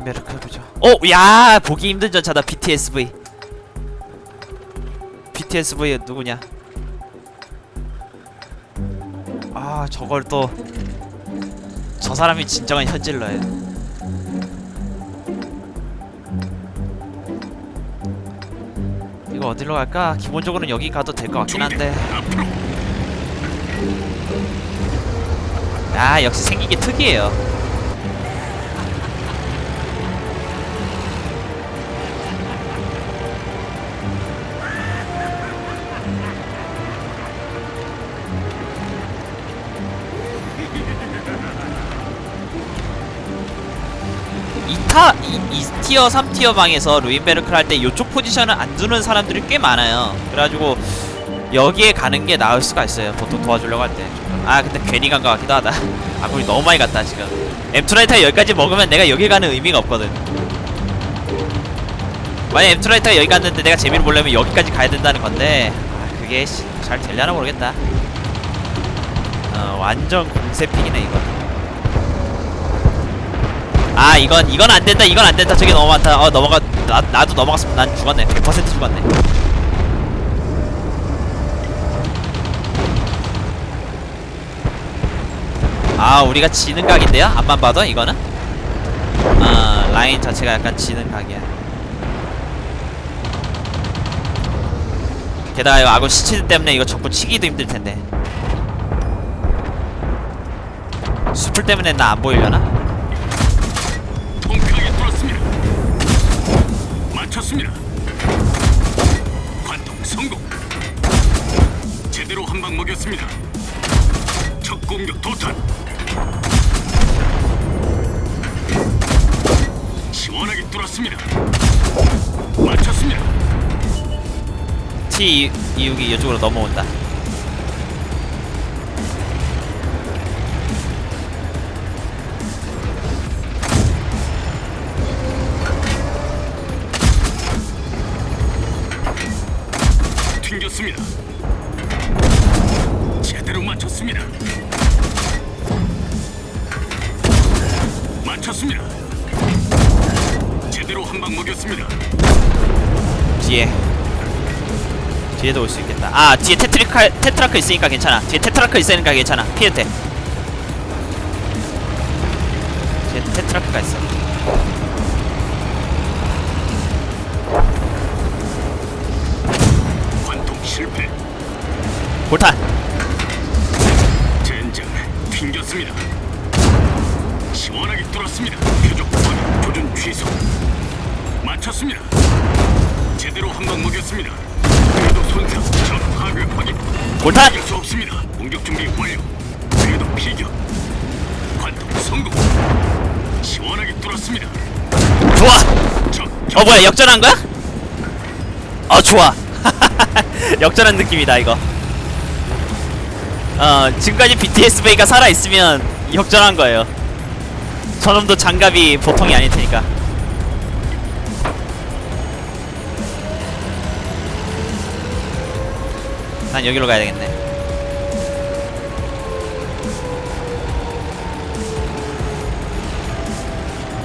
루인베르크 해보죠 오! 야! 보기 힘든 전차다 BTSV BTSV 누구냐 아 저걸 또 저 사람이 진정한 현질러예요 이거 어디로 갈까? 기본적으로는 여기 가도 될 것 같긴 한데 아 역시 생긴 게 특이해요 이타 이, 이 티어 3티어 방에서 루인베르크를 할 때 이쪽 포지션을 안 두는 사람들이 꽤 많아요. 그래가지고 여기에 가는 게 나을 수가 있어요 보통 도와주려고 할 때. 아 근데 괜히 간 것 같기도 하다. 아 우리 너무 많이 갔다 지금. 엠투라이터 여기까지 먹으면 내가 여기 가는 의미가 없거든. 만약 엠투라이터가 여기 갔는데 내가 재미를 보려면 여기까지 가야 된다는 건데 아 그게 씨, 잘 되려나 모르겠다. 어 완전 공세픽이네 이거 아 이건 이건 안 된다 이건 안 된다 저게 너무 많다 어 넘어가 나, 나도 넘어갔으면 난 죽었네 100% 죽었네 아 우리가 지는 각인데요? 앞만 봐도 이거는? 아 라인 자체가 약간 지는 각이야 게다가 이거 아군 시치드 때문에 이거 적군 치기도 힘들텐데 수풀 때문에 나 안 보이려나? 맞췄습니다. 관통 성공. 제대로 한 방 먹였습니다. 첫 공격 도탄. 시원하게 뚫었습니다. 맞췄습니다. T 이육이 이쪽으로 넘어온다. 먹였습니다. 뒤에 뒤에도 올 수 있겠다 아 뒤에 테트리카 테트라크 있으니까 괜찮아 뒤에 테트라크 있으니까 괜찮아 피해도 돼 뒤에 테트라크가 있어 관통 실패. 볼탄 젠장 튕겼습니다. 시원하게 뚫었습니다. 표적 확인, 조준 취소. 맞췄습니다. 제대로 한 방 먹였습니다. 궤도 손상, 적 파괴 확인. 볼탄 이길 수 없습니다. 공격 준비 완료. 궤도 피격. 관통 성공. 시원하게 뚫었습니다. 좋아 적어 뭐야 역전한 거야? 어 좋아 역전한 느낌이다 이거 어 지금까지 BTS 베이가 살아 있으면 역전한 거예요 저놈도 장갑이 보통이 아닐 테니까 난 여기로 가야 되겠네.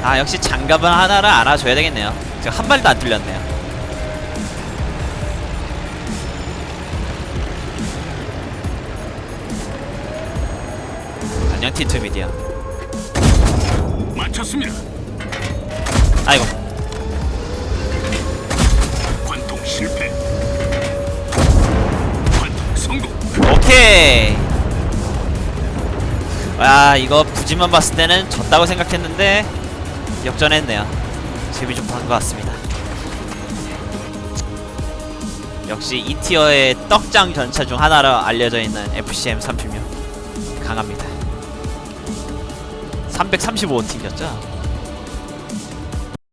아 역시 장갑은 하나를 알아줘야 되겠네요. 지금 한 발도 안 뚫렸네요. 안녕 티투 미디어. 맞췄습니다. 아이고. 관통 실패. 오케이. 와 이거 부지만 봤을 때는 졌다고 생각했는데 역전했네요. 재미 좀 본 것 같습니다. 역시 이 티어의 떡장 전차 중 하나로 알려져 있는 FCM 36 강합니다. 335 튕겼죠?